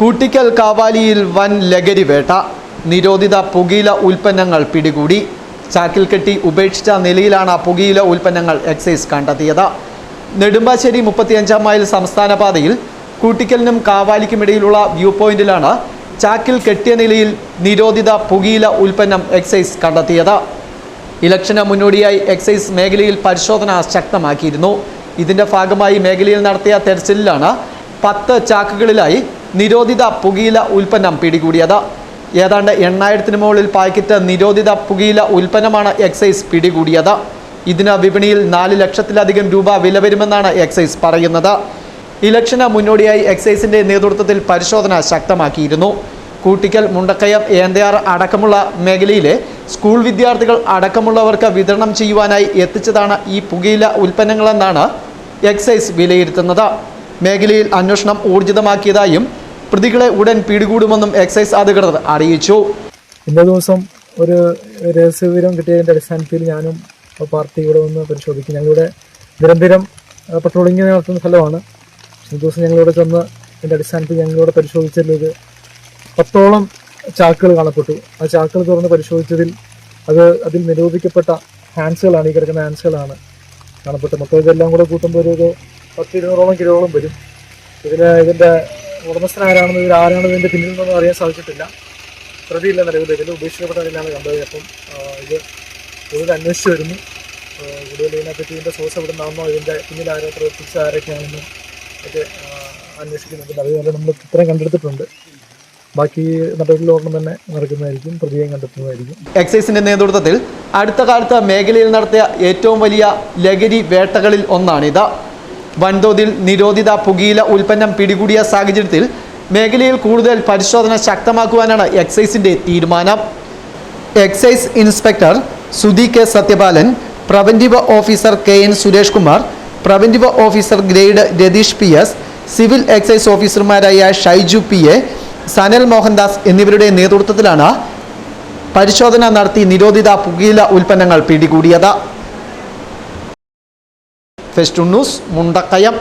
കൂട്ടിക്കൽ കാവാലിയിൽ വൻ ലഹരി വേട്ട. നിരോധിത പുകയില ഉൽപ്പന്നങ്ങൾ പിടികൂടി. ചാക്കിൽ കെട്ടി ഉപേക്ഷിച്ച നിലയിലാണ് പുകയില ഉൽപ്പന്നങ്ങൾ എക്സൈസ് കണ്ടെത്തിയത്. നെടുമ്പാശ്ശേരി മുപ്പത്തിയഞ്ചാം മൈൽ സംസ്ഥാന പാതയിൽ കൂട്ടിക്കലിനും കാവാലിക്കുമിടയിലുള്ള വ്യൂ പോയിന്റിലാണ് ചാക്കിൽ കെട്ടിയ നിലയിൽ നിരോധിത പുകയില ഉൽപ്പന്നം എക്സൈസ് കണ്ടെത്തിയത്. ഇലക്ഷന് മുന്നോടിയായി എക്സൈസ് മേഖലയിൽ പരിശോധന ശക്തമാക്കിയിരുന്നു. ഇതിന്റെ ഭാഗമായി മേഖലയിൽ നടത്തിയ തെരച്ചിലിലാണ് പത്ത് ചാക്കുകളിലായി നിരോധിത പുകയില ഉൽപ്പന്നം പിടികൂടിയത്. ഏതാണ്ട് എണ്ണായിരത്തിന് മുകളിൽ പാക്കറ്റ് നിരോധിത പുകയില ഉൽപ്പന്നമാണ് എക്സൈസ് പിടികൂടിയത്. ഇതിന് വിപണിയിൽ നാല് ലക്ഷത്തിലധികം രൂപ വില വരുമെന്നാണ് എക്സൈസ് പറയുന്നത്. ഇലക്ഷന് മുന്നോടിയായി എക്സൈസിന്റെ നേതൃത്വത്തിൽ പരിശോധന ശക്തമാക്കിയിരുന്നു. കൂട്ടിക്കൽ മുണ്ടക്കയം ഏന്തയാർ അടക്കമുള്ള മേഖലയിലെ സ്കൂൾ വിദ്യാർത്ഥികൾ അടക്കമുള്ളവർക്ക് വിതരണം ചെയ്യുവാനായി എത്തിച്ചതാണ് ഈ പുകയില ഉൽപ്പന്നങ്ങളെന്നാണ് എക്സൈസ് വിലയിരുത്തുന്നത്. മേഖലയിൽ അന്വേഷണം ഊർജിതമാക്കിയതായും പ്രതികളെ ഉടൻ പിടികൂടുമെന്നും എക്സൈസ് അധികൃതർ അറിയിച്ചു. ഇന്നേ ദിവസം ഒരു രഹസ്യവിവരം കിട്ടിയതിന്റെ അടിസ്ഥാനത്തിൽ ഞാനും പാർട്ടി ഇവിടെ വന്ന് പരിശോധിക്കും. ഞങ്ങളിവിടെ നിരന്തരം പട്രോളിംഗ് നടത്തുന്ന സ്ഥലമാണ്. ഈ ദിവസം ഞങ്ങളിവിടെ ചെന്ന് ഇതിന്റെ അടിസ്ഥാനത്തിൽ ഞങ്ങളിവിടെ പരിശോധിച്ചതിലൊരു പത്തോളം ചാക്കുകൾ കാണപ്പെട്ടു. ആ ചാക്കുകൾ തുറന്ന് പരിശോധിച്ചതിൽ അത് അതിൽ നിരോധിക്കപ്പെട്ട ഹാൻഡ്സുകളാണ് ഈ കിടക്കുന്ന ഹാൻഡ്സുകളാണ് കാണപ്പെട്ടത്. മൊത്തം ഇതെല്ലാം കൂടെ കൂട്ടുമ്പോൾ ഒരു പത്ത് ഇരുന്നൂറോളം കിലോളം വരും. ഇതിന് ഇതിന്റെ ഉടമസ്ഥൻ ആരാണെന്ന് ഇവർ ആരാണ് ഇതിന്റെ പിന്നിൽ നിന്നൊന്നും അറിയാൻ സാധിച്ചിട്ടില്ല. പ്രതിയില്ല നിലവിൽ. ഇതിൽ ഉപേക്ഷിക്കപ്പെട്ട നിലയിലാണ് കണ്ടത് അപ്പം ഇത് കൂടുതൽ അന്വേഷിച്ച് വരുന്നു. കൂടുതൽ ഇതിനെപ്പറ്റി ഇതിന്റെ സോഴ്സ് എവിടെ നിന്നാണോ ഇതിന്റെ പിന്നിൽ ആരോ പ്രവർത്തിച്ച ആരൊക്കെയാണെന്നും ഒക്കെ അന്വേഷിക്കുന്നുണ്ട്. അതുപോലെ നമ്മൾ ഇത്രയും കണ്ടെടുത്തിട്ടുണ്ട്. ബാക്കി നടപടികളോടൊപ്പം തന്നെ നടക്കുന്നതായിരിക്കും. പ്രതിയെ കണ്ടെത്തുന്നതായിരിക്കും. എക്സൈസിന്റെ നേതൃത്വത്തിൽ അടുത്ത കാലത്ത് മേഖലയിൽ നടത്തിയ ഏറ്റവും വലിയ ലഹരി വേട്ടകളിൽ ഒന്നാണിത് വൻതോതിൽ നിരോധിത പുകയില ഉൽപ്പന്നം പിടികൂടിയ സാഹചര്യത്തിൽ മേഖലയിൽ കൂടുതൽ പരിശോധന ശക്തമാക്കുവാനാണ് എക്സൈസിന്റെ തീരുമാനം. Excise inspector Sudhi K Sathyapalan preventive officer K N Suresh Kumar preventive officer grade Ratheesh P S civil excise ഓഫീസർമാരായ ഷൈജു പി എ സനൽ മോഹൻദാസ് എന്നിവരുടെ നേതൃത്വത്തിലാണ് പരിശോധന നടത്തി നിരോധിത പുകയില ഉൽപ്പന്നങ്ങൾ പിടികൂടിയത്. Fest news Mundakayam